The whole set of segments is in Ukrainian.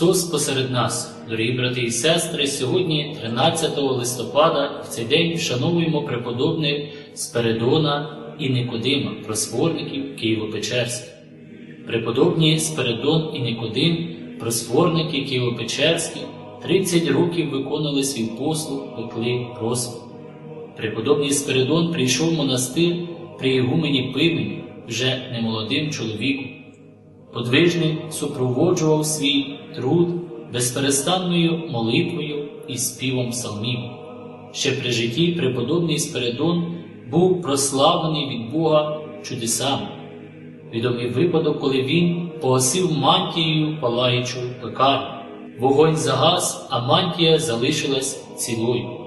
Христос посеред нас, дорогі брати і сестри, сьогодні, 13 листопада, в цей день вшановуємо преподобних Спередона і Никодима, просворників Києво-Печерських. Преподобні Спередон і Никодим, просворники Києво-Печерські, 30 років виконали свій послуг, пекли просвіт. Преподобний Спиридон прийшов в монастир при Ігумені Пимені, вже немолодим чоловіком. Подвижник супроводжував свій труд безперестанною молитвою і співом псалмів. Ще при житті преподобний Спиридон був прославлений від Бога чудесами. Відомий випадок, коли він погасив мантією палаючу пекарню. Вогонь загас, а мантія залишилась цілою.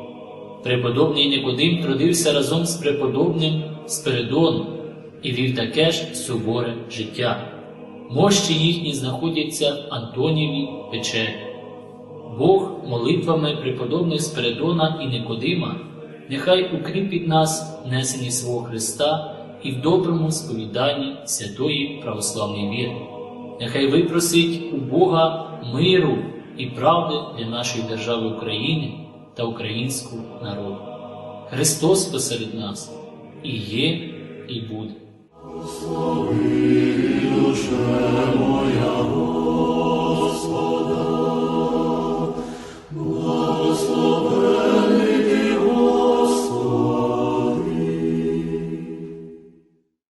Преподобний Никодим трудився разом з преподобним Спиридоном і вів таке ж суворе життя. Мощі їхні знаходяться в Антонієвій печері. Бог молитвами преподобних Спиридона і Никодима нехай укріпить нас в несенні свого Христа і в доброму сповіданні святої православної віри. Нехай випросить у Бога миру і правди для нашої держави України та українського народу. Христос посеред нас і є, і буде.